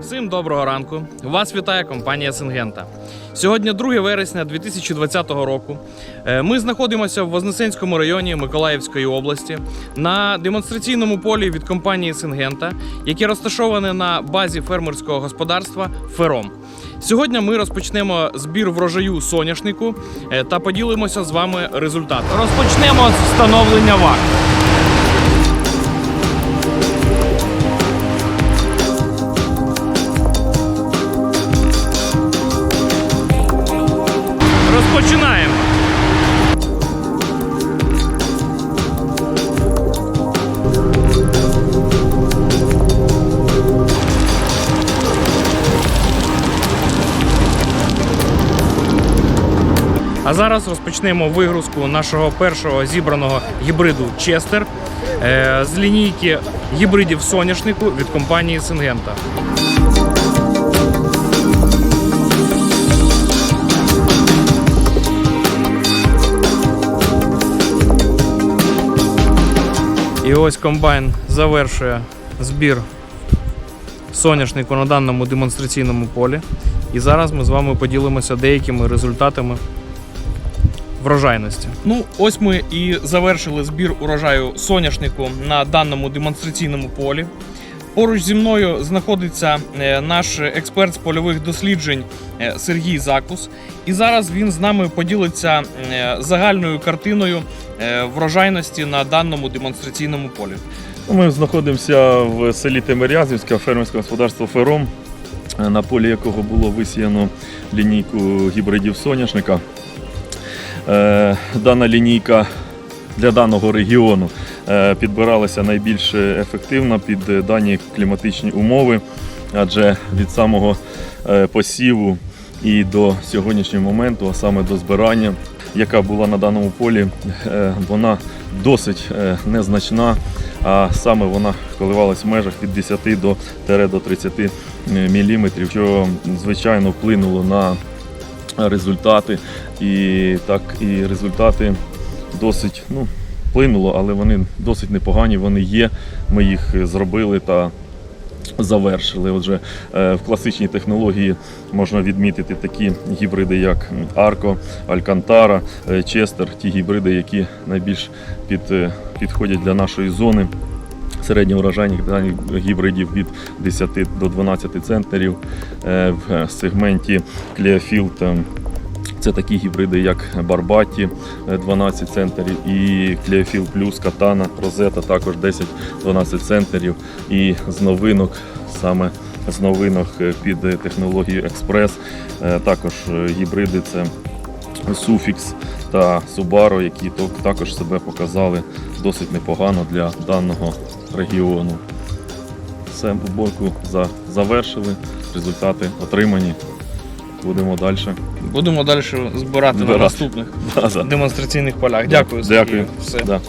Всім доброго ранку! Вас вітає компанія Сингента. Сьогодні 2 вересня 2020 року. Е, Ми знаходимося в Вознесенському районі Миколаївської області на демонстраційному полі від компанії Сингента, яке розташоване на базі фермерського господарства Фером. Сьогодні ми розпочнемо збір врожаю соняшнику е, та поділимося з вами результатом. Розпочнемо з встановлення ваг. Розпочинаємо. А зараз розпочнемо вигрузку нашого першого зібраного гібриду Честер е, з лінійки гібридів соняшнику від компанії Сингента. І ось комбайн завершує збір соняшнику на даному демонстраційному полі. І зараз ми з вами поділимося деякими результатами врожайності. Ну, ось ми і завершили збір урожаю соняшнику на даному демонстраційному полі. Поруч зі мною знаходиться е, наш експерт з польових досліджень е, Сергій Закус. І зараз він з нами поділиться е, загальною картиною врожайності на даному демонстраційному полі. Ми знаходимося в селі Темирязівське, фермерське господарство Фером, на полі якого було висіяно лінійку гібридів соняшника. Дана лінійка для даного регіону е, підбиралася найбільш ефективно під дані кліматичні умови, адже від самого е, посіву і до сьогоднішнього моменту, а саме до збирання, яка була на даному полі, е, вона досить незначна, а саме вона коливалась в межах від 10 до, до 30 мм, що звичайно вплинуло на результати. І так, і результати досить ну, вплинуло, але вони досить непогані, вони є. Ми їх зробили та завершили. Отже, е, в класичній технології можна відмітити такі гібриди, як Арко, Алькантара, е, Честер, ті гібриди, які найбільш під, е, підходять для нашої зони. Середньоврожайних даних гібридів від 10 до 12 центнерів. Е, В сегменті е, це такі гібриди, як Барбаті е, 12 центнерів і Clearfield Plus, Катана, Розета також 10-12 центнерів. І з новинок, саме з новинок е, під е, технологією Експрес, е, також е, гібриди це Суфікс та Subaru, які також себе показали досить непогано для даного регіону. Все, уборку за- завершили, результати отримані. Будемо далі. Будемо далі збирати на наступних Да, да. демонстраційних полях. Дякую. Дякую. Все. Да.